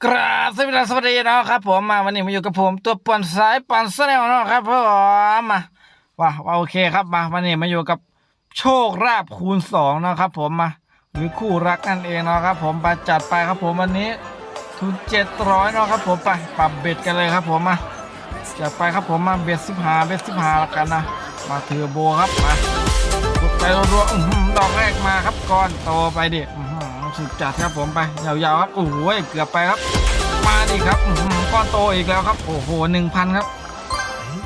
เวลาสวัสดีนะครับผมมาวันนี้มาอยู่กับผมตัวป่วนสายป่วนแนลนะครับผมมาว่าว่าโอเคครับมาวันนี้มาอยู่กับโชคราบคูณสองนะครับผมมาหรือคู่รักนั่นเองนะครับผมไปจัดไปครับผมวันนี้ทุนเจ็ดร้อยนะครับผมไปปรับเบ็ดกันเลยครับผมมาจัดไปครับผมมาเบ็ดสิบหาเบ็ดสิบหาละกันนะมาเทอร์โบครับมากดไปรัวๆดอกแรกมาครับก้อนโตไปดิอื สุดจัดครับผมไปยาวๆครับโอ้โหเกือบไปครับมาดิครับอื้อหือก้อนโตอีกแล้วครับ โอ้โหหนึ่งพันครับ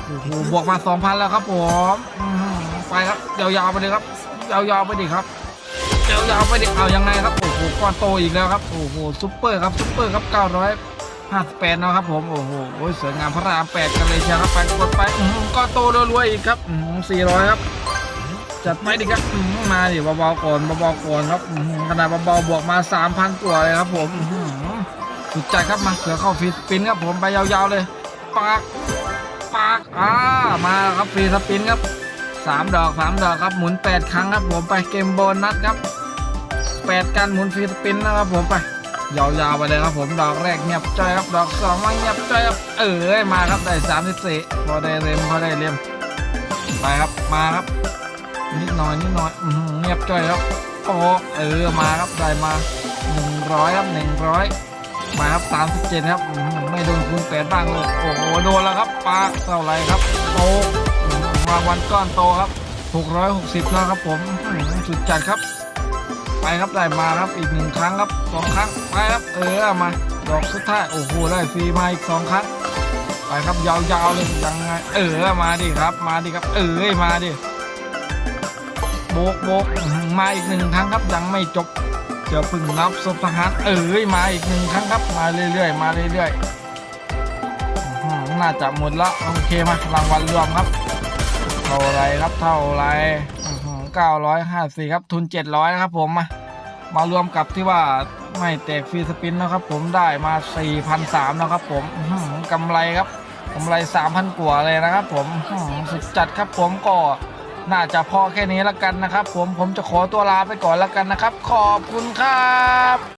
โอ้โหบวกมาสองพันแล้วครับผมไปครับยาวๆไปเลยครับยาวๆไปดิครับยาวๆไปดิเอายังไงครับโอ้โหก้อนโตอีกแล้วครับโอ้โหซุปเปอร์ครับซุปเปอร์ครับเก้าร้อยห้าสิบแปดนะครับผมโอ้โหสวยงามพระรามแปดกันเลยเชียวครับไปกดไปอื้อหือก้อนโตรัวๆอีกครับสี่ร้อยครับ จัดไปดิครับมาดิเบาๆก่อนเบาๆก่อนครับขนาดเบาๆบวกมาสามพันกว่าเลยครับผมสุดใจครับมาเสือเข้าฟีสปินครับผมไปยาวๆเลยปากปากอ่ามาครับฟรีสปินครับสามดอกสามดอกครับหมุนแปดครั้งครับผมไปเกมโบนัสครับแปดการหมุนฟรีสปินนะครับผมไปยาวๆไปเลยครับผมดอกแรกเงียบจ้อยครับดอกสองมาเงียบจ้อยครับเออมาครับได้สามสิบสี่พอได้เร็มพอได้เร็มไปครับมาครับ นิดหน่อยนิดหน่อยเงียบจ้อยครับโอ้เออมาครับได้มาหนึ่งร้อยครับหนึ่งร้อยมาครับสามสิบเจ็ดครับไม่โดนคูณแปดบ้างเลยโอ้โหโดนแล้วครับปลาเท่าไรครับโตรางวัลก้อนโตครับหกร้อยหกสิบแล้วครับผมสุดจัดครับ ไปครับได้มาครับอีกหนึ่งครั้งครับสองครั้งไปครับเออมาดอกสุดท้ายโอ้โหได้ฟรีมาอีกสองครั้งไปครับยาวๆเลยยังไงเออมาดิครับ มาดิครับ เออมาดิ โบกโบกมาอีกหนึ่งครั้งครับยังไม่จบเดี๋ยวพึ่งนับศพทหารเอ้ยมาอีกหนึ่งครั้งครับมาเรื่อยๆมาเรื่อยๆน่าจะหมดละโอเคมารางวัลรวมครับ เท่าไรครับเท่าไรเก้าร้อยห้าสี่ครับทุนเจ็ดร้อยนะครับผมมามารวมกับที่ว่าไม่แตกฟรีสปินนะครับ ผมได้มาสี่พันสามนะครับ ผมกำไรครับกำไรสามพันกว่าเลยนะครับ ผมสุดจัดครับผมก็ น่าจะพอแค่นี้แล้วกันนะครับ ผมผมจะขอตัวลาไปก่อนแล้วกันนะครับ ขอบคุณครับ